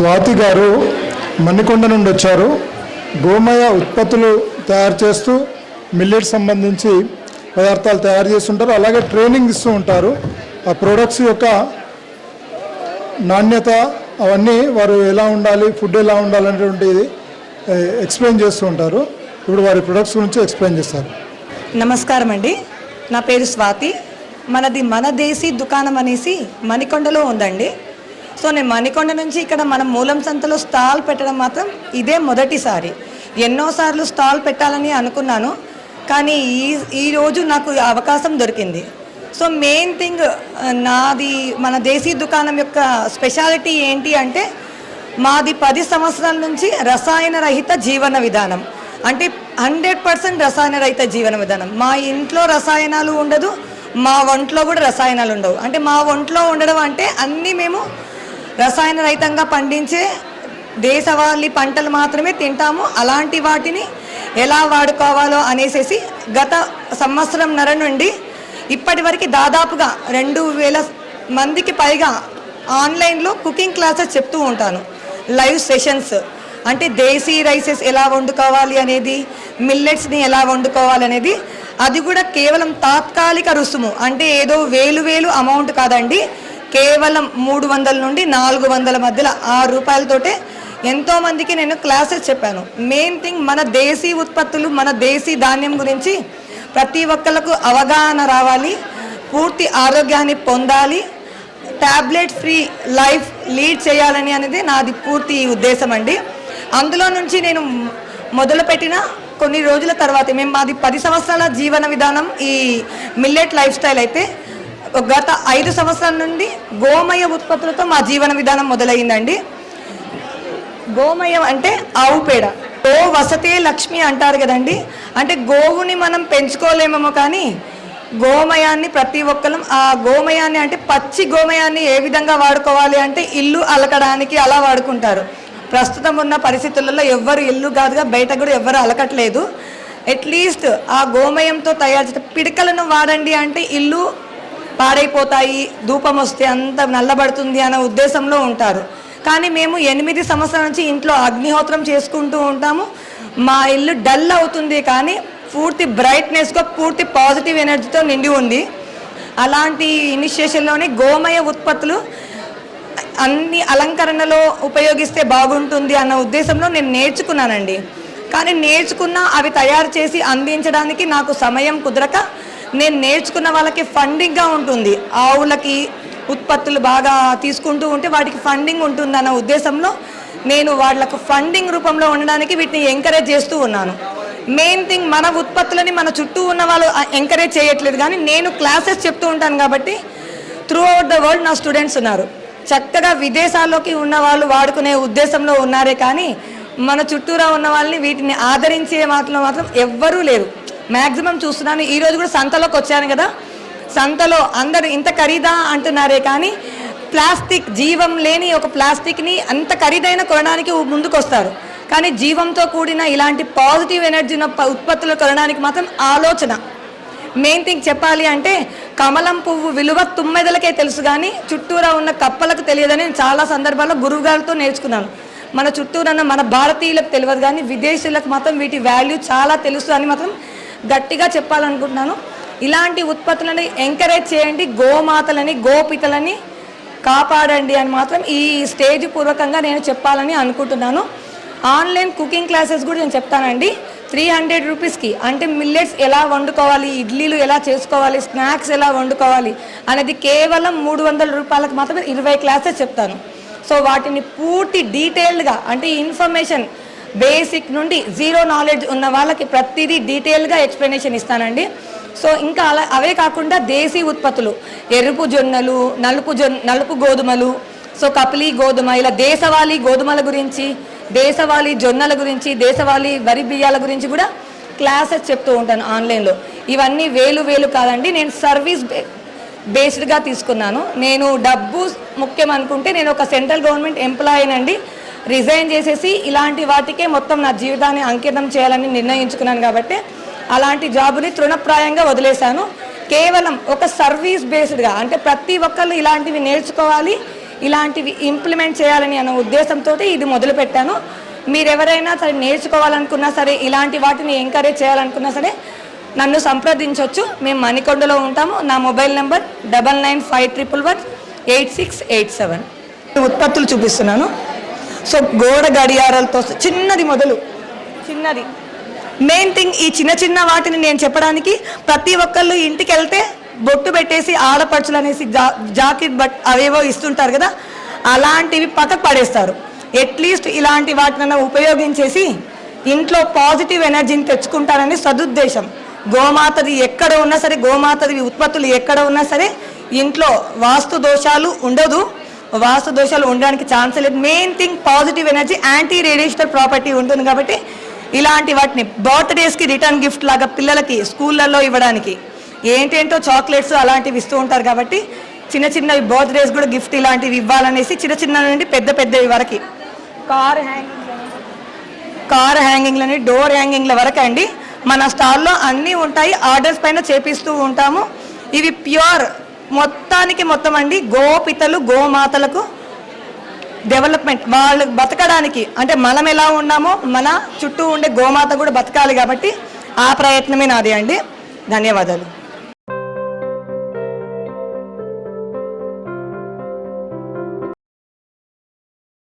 స్వాతి గారు మణికొండ నుండి వచ్చారు. గోమయ ఉత్పత్తులు తయారు చేస్తూ మిల్లెట్ సంబంధించి పదార్థాలు తయారు చేస్తుంటారు. అలాగే ట్రైనింగ్ ఇస్తూ ఉంటారు. ఆ ప్రొడక్ట్స్ యొక్క నాణ్యత అవన్నీ వారు ఎలా ఉండాలి ఫుడ్ ఎలా ఉండాలి అనేటువంటిది ఎక్స్ప్లెయిన్ చేస్తూ ఉంటారు. ఇప్పుడు వారి ప్రొడక్ట్స్ గురించి ఎక్స్ప్లెయిన్ చేస్తారు. నమస్కారం అండి. నా పేరు స్వాతి. మనది మన దేశీ దుకాణం అనేసి మణికొండలో ఉందండి. సో నేను మణికొండ నుంచి ఇక్కడ మన మూలం సంతలో స్టాల్ పెట్టడం మాత్రం ఇదే మొదటిసారి. ఎన్నోసార్లు స్టాల్ పెట్టాలని అనుకున్నాను కానీ ఈ ఈరోజు నాకు అవకాశం దొరికింది. సో మెయిన్ థింగ్ నాది మన దేశీ దుకాణం యొక్క స్పెషాలిటీ ఏంటి అంటే మాది పది సంవత్సరాల నుంచి రసాయన రహిత జీవన విధానం. అంటే హండ్రెడ్ పర్సెంట్ రసాయన రహిత జీవన విధానం. మా ఇంట్లో రసాయనాలు ఉండదు మా ఒంట్లో కూడా రసాయనాలు ఉండవు. అంటే మా ఒంట్లో ఉండడం అంటే అన్నీ మేము రసాయన రహితంగా పండించే దేశవాళీ పంటలు మాత్రమే తింటాము. అలాంటి వాటిని ఎలా వాడుకోవాలో అనేసేసి గత సంవత్సరంన్నర నుండి ఇప్పటి వరకు దాదాపుగా రెండు వేల మందికి పైగా ఆన్లైన్లో కుకింగ్ క్లాసెస్ చెప్తూ ఉంటాను. Live sessions. అంటే దేశీ రైసెస్ ఎలా వండుకోవాలి అనేది మిల్లెట్స్ని ఎలా వండుకోవాలి అనేది అది కూడా కేవలం తాత్కాలిక రుసుము. అంటే ఏదో వేలు వేలు అమౌంట్ కాదండి. కేవలం మూడు వందల నుండి నాలుగు వందల మధ్యలో ఆరు రూపాయలతోటే ఎంతోమందికి నేను క్లాసెస్ చెప్పాను. మెయిన్ థింగ్ మన దేశీ ఉత్పత్తులు మన దేశీ ధాన్యం గురించి ప్రతి ఒక్కరికి అవగాహన రావాలి పూర్తి ఆరోగ్యాన్ని పొందాలి ట్యాబ్లెట్ ఫ్రీ లైఫ్ లీడ్ చేయాలని అనేది నాది పూర్తి ఉద్దేశం అండి. అందులో నుంచి నేను మొదలుపెట్టిన కొన్ని రోజుల తర్వాత మేము మాది పది సంవత్సరాల జీవన విధానం ఈ మిల్లెట్ లైఫ్ స్టైల్ అయితే గత ఐదు సంవత్సరాల నుండి గోమయ ఉత్పత్తులతో మా జీవన విధానం మొదలైందండి. గోమయం అంటే ఆవు పేడ. గో వసతే లక్ష్మి అంటారు కదండి. అంటే గోవుని మనం పెంచుకోలేమేమో కానీ గోమయాన్ని ప్రతి ఒక్కరం ఆ గోమయాన్ని అంటే పచ్చి గోమయాన్ని ఏ విధంగా వాడుకోవాలి అంటే ఇల్లు అలకడానికి అలా వాడుకుంటారు. ప్రస్తుతం ఉన్న పరిస్థితులలో ఎవ్వరు ఇల్లు కాదుగా బయట కూడా ఎవ్వరు అలకట్లేదు. అట్లీస్ట్ ఆ గోమయంతో తయారు చేసిన పిడకలను వాడండి అంటే ఇల్లు పాడైపోతాయి ధూపం వస్తే అంత నల్లబడుతుంది అనే ఉద్దేశంలో ఉంటారు. కానీ మేము ఎనిమిది సంవత్సరాల నుంచి ఇంట్లో అగ్నిహోత్రం చేసుకుంటూ ఉంటాము. మా ఇల్లు డల్ అవుతుంది కానీ పూర్తి బ్రైట్నెస్గా పూర్తి పాజిటివ్ ఎనర్జీతో నిండి ఉంది. అలాంటి ఇనిషియేషన్లోనే గోమయ ఉత్పత్తులు అన్ని అలంకరణలో ఉపయోగిస్తే బాగుంటుంది అన్న ఉద్దేశంలో నేను నేర్చుకున్నానండి. కానీ నేర్చుకున్న అవి తయారు చేసి అందించడానికి నాకు సమయం కుదరక నేను నేర్చుకున్న వాళ్ళకి ఫండింగ్గా ఉంటుంది. ఆవులకి ఉత్పత్తులు బాగా తీసుకుంటూ ఉంటే వాటికి ఫండింగ్ ఉంటుందన్న ఉద్దేశంలో నేను వాళ్ళకు ఫండింగ్ రూపంలో ఉండడానికి వీటిని ఎంకరేజ్ చేస్తూ ఉన్నాను. మెయిన్ థింగ్ మన ఉత్పత్తులని మన చుట్టూ ఉన్న వాళ్ళు ఎంకరేజ్ చేయట్లేదు. కానీ నేను క్లాసెస్ చెప్తూ ఉంటాను కాబట్టి త్రూ అవుట్ ద వరల్డ్ నా స్టూడెంట్స్ ఉన్నారు. చక్కగా విదేశాల్లోకి ఉన్న వాళ్ళు వాడుకునే ఉద్దేశంలో ఉన్నారే కానీ మన చుట్టూరా ఉన్న వాళ్ళని వీటిని ఆదరించే మాత్రం మాత్రం ఎవ్వరూ లేరు. మ్యాక్సిమం చూస్తున్నాను. ఈరోజు కూడా సంతలోకి వచ్చాను కదా. సంతలో అందరూ ఇంత ఖరీదా అంటున్నారే కానీ ప్లాస్టిక్ జీవం లేని ఒక ప్లాస్టిక్ని అంత ఖరీదైన కొనడానికి ముందుకొస్తారు. కానీ జీవంతో కూడిన ఇలాంటి పాజిటివ్ ఎనర్జీ ఉన్న ప- ఉత్పత్తులు కొనడానికి మాత్రం ఆలోచన. మెయిన్ థింగ్ చెప్పాలి అంటే కమలం పువ్వు విలువ తుమ్మెదలకే తెలుసు కానీ చుట్టూరా ఉన్న కప్పలకు తెలియదని చాలా సందర్భాల్లో గురువుగారితో నేర్చుకున్నాను. మన చుట్టూరాన్న మన భారతీయులకు తెలియదు కానీ విదేశీయులకు మాత్రం వీటి వాల్యూ చాలా తెలుసు అని మాత్రం గట్టిగా చెప్పాలనుకుంటున్నాను. ఇలాంటి ఉత్పత్తులను ఎంకరేజ్ చేయండి. గోమాతలని గోపితలని కాపాడండి అని మాత్రం ఈ స్టేజ్ పూర్వకంగా నేను చెప్పాలని అనుకుంటున్నాను. ఆన్లైన్ కుకింగ్ క్లాసెస్ కూడా నేను చెప్తానండి. త్రీ హండ్రెడ్ రూపీస్కి అంటే మిల్లెట్స్ ఎలా వండుకోవాలి ఇడ్లీలు ఎలా చేసుకోవాలి స్నాక్స్ ఎలా వండుకోవాలి అనేది కేవలం మూడు వందల రూపాయలకు మాత్రమే ఇరవై క్లాసెస్ చెప్తాను. సో వాటిని పూర్తి డీటెయిల్డ్గా అంటే ఇన్ఫర్మేషన్ బేసిక్ నుండి జీరో నాలెడ్జ్ ఉన్న వాళ్ళకి ప్రతిదీ డీటెయిల్గా ఎక్స్ప్లెనేషన్ ఇస్తానండి. సో ఇంకా అలా అవే కాకుండా దేశీ ఉత్పత్తులు ఎరుపు జొన్నలు నలుపు జొన్న నలుపు గోధుమలు సో కపిలి గోధుమ ఇలా దేశవాళీ గోధుమల గురించి దేశవాళీ జొన్నల గురించి దేశవాళీ వరి బియ్యాల గురించి కూడా క్లాసెస్ చెప్తూ ఉంటాను ఆన్లైన్లో. ఇవన్నీ వేలు వేలు కాదండి నేను సర్వీస్ బేస్డ్గా తీసుకున్నాను. నేను డబ్బు ముఖ్యం అనుకుంటే నేను ఒక సెంట్రల్ గవర్నమెంట్ ఎంప్లాయీనండి. రిజైన్ చేసేసి ఇలాంటి వాటికే మొత్తం నా జీవితాన్ని అంకితం చేయాలని నిర్ణయించుకున్నాను కాబట్టి అలాంటి జాబుని తృణప్రాయంగా వదిలేశాను. కేవలం ఒక సర్వీస్ బేస్డ్గా అంటే ప్రతి ఒక్కళ్ళు ఇలాంటివి నేర్చుకోవాలి ఇలాంటివి ఇంప్లిమెంట్ చేయాలని అనే ఉద్దేశంతో ఇది మొదలుపెట్టాను. మీరు ఎవరైనా సరే నేర్చుకోవాలనుకున్నా సరే ఇలాంటి వాటిని ఎంకరేజ్ చేయాలనుకున్నా సరే నన్ను సంప్రదించవచ్చు మేము మణికొండలో ఉంటాము. నా mobile number double nine five triple one eight six eight seven. ఉత్పత్తులు చూపిస్తున్నాను. సో గోడ గడియారాలతో చిన్నది మొదలు. చిన్నది. మెయిన్ థింగ్ ఈ చిన్న చిన్న వాటిని నేను చెప్పడానికి ప్రతి ఒక్కళ్ళు ఇంటికి వెళ్తే బొట్టు పెట్టేసి ఆడపడుచులు అనేసి జా జాకెట్ బట్ అవేవో ఇస్తుంటారు కదా అలాంటివి పక్కకు పడేస్తారు. అట్లీస్ట్ ఇలాంటి వాటిని ఉపయోగించేసి ఇంట్లో పాజిటివ్ ఎనర్జీని తెచ్చుకుంటారని సదుద్దేశం. గోమాతది ఎక్కడ ఉన్నా సరే గోమాతది ఉత్పత్తులు ఎక్కడ ఉన్నా సరే ఇంట్లో వాస్తు దోషాలు ఉండదు. వాస్తు దోషాలు ఉండడానికి ఛాన్స్ లేదు. Main thing positive energy anti radiational property ఉంటుంది కాబట్టి ఇలాంటి వాటిని బర్త్డేస్కి రిటర్న్ గిఫ్ట్ లాగా పిల్లలకి స్కూళ్ళల్లో ఇవ్వడానికి ఏంటేంటో చాక్లెట్స్ అలాంటివి ఇస్తూ ఉంటారు కాబట్టి చిన్న చిన్నవి బర్త్డేస్ కూడా గిఫ్ట్ ఇలాంటివి ఇవ్వాలనేసి చిన్న చిన్న నుండి పెద్ద పెద్దవి వరకు. కార్ హ్యాంగింగ్ కార్ హ్యాంగింగ్లని డోర్ హ్యాంగింగ్ల వరకు అండి. మన స్టాల్లో అన్నీ ఉంటాయి. ఆర్డర్స్ పైన చేపిస్తూ ఉంటాము. ఇవి ప్యూర్ మొత్తానికి మొత్తం అండి గోపితలు గోమాతలకు డెవలప్మెంట్ వాళ్ళు బతకడానికి అంటే మనం ఎలా ఉన్నామో మన చుట్టూ ఉండే గోమాత కూడా బతకాలి కాబట్టి ఆ ప్రయత్నమే నాది అండి. ధన్యవాదాలు.